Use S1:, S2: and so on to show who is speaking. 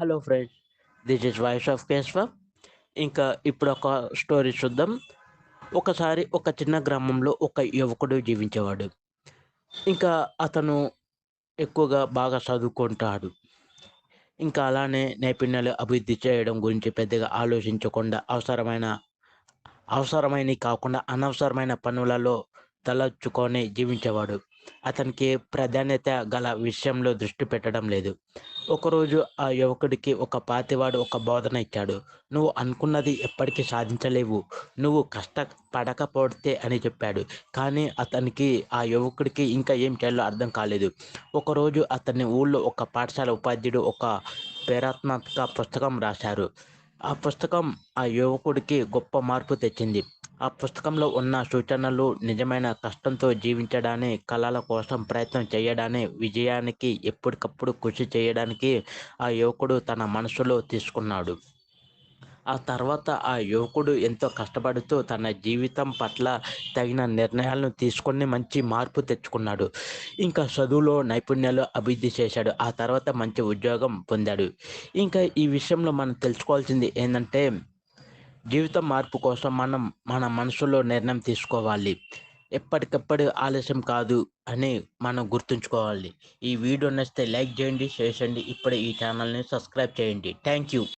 S1: Hello friends this is voice of Keshava. ఇంకా ఇప్పుడు ఒక స్టోరీ చూద్దాం. ఒకసారి ఒక చిన్న గ్రామంలో ఒక యువకుడు జీవించేవాడు. ఇంకా అతను ఎక్కువగా బాగా చదువుకుంటాడు. ఇంకా అలానే నైపుణ్యాలు అభివృద్ధి చేయడం గురించి పెద్దగా ఆలోచించకుండా అవసరమైన అవసరమైనవి కాకుండా అనవసరమైన పనులలో తలచుకొని జీవించేవాడు. అతనికి ప్రాధాన్యత గల విషయంలో దృష్టి పెట్టడం లేదు. ఒకరోజు ఆ యువకుడికి ఒక పాతివాడు ఒక బోధన ఇచ్చాడు. నువ్వు అనుకున్నది ఎప్పటికీ సాధించలేవు. నువ్వు కష్టపడకపోతే అని చెప్పాడు. కానీ అతనికి ఆ యువకుడికి ఇంకా ఏం చేయాలో అర్థం కాలేదు. ఒకరోజు అతన్ని ఊళ్ళో ఒక పాఠశాల ఉపాధ్యుడు ఒక ప్రేరణాత్మక పుస్తకం రాశారు. ఆ పుస్తకం ఆ యువకుడికి గొప్ప మార్పు తెచ్చింది. ఆ పుస్తకంలో ఉన్న సూచనలు నిజమైన కష్టంతో జీవించడాన్ని కళల కోసం ప్రయత్నం చేయడాన్ని విజయానికి ఎప్పటికప్పుడు కృషి చేయడానికి ఆ యువకుడు తన మనసులో తీసుకున్నాడు. ఆ తర్వాత ఆ యువకుడు ఎంతో కష్టపడుతూ తన జీవితం పట్ల తగిన నిర్ణయాలను తీసుకొని మంచి మార్పు తెచ్చుకున్నాడు. ఇంకా చదువులో నైపుణ్యాలు అభివృద్ధి చేశాడు. ఆ తర్వాత మంచి ఉద్యోగం పొందాడు. ఇంకా ఈ విషయంలో మనం తెలుసుకోవాల్సింది ఏంటంటే జీవితం మార్పు కోసం మనం మన మనసులో నిర్ణయం తీసుకోవాలి. ఎప్పటికప్పుడు ఆలస్యం కాదు అని మనం గుర్తుంచుకోవాలి. ఈ వీడియో నచ్చితే లైక్ చేయండి షేర్ చేయండి. ఇప్పుడే ఈ ఛానల్ని సబ్స్క్రైబ్ చేయండి. Thank you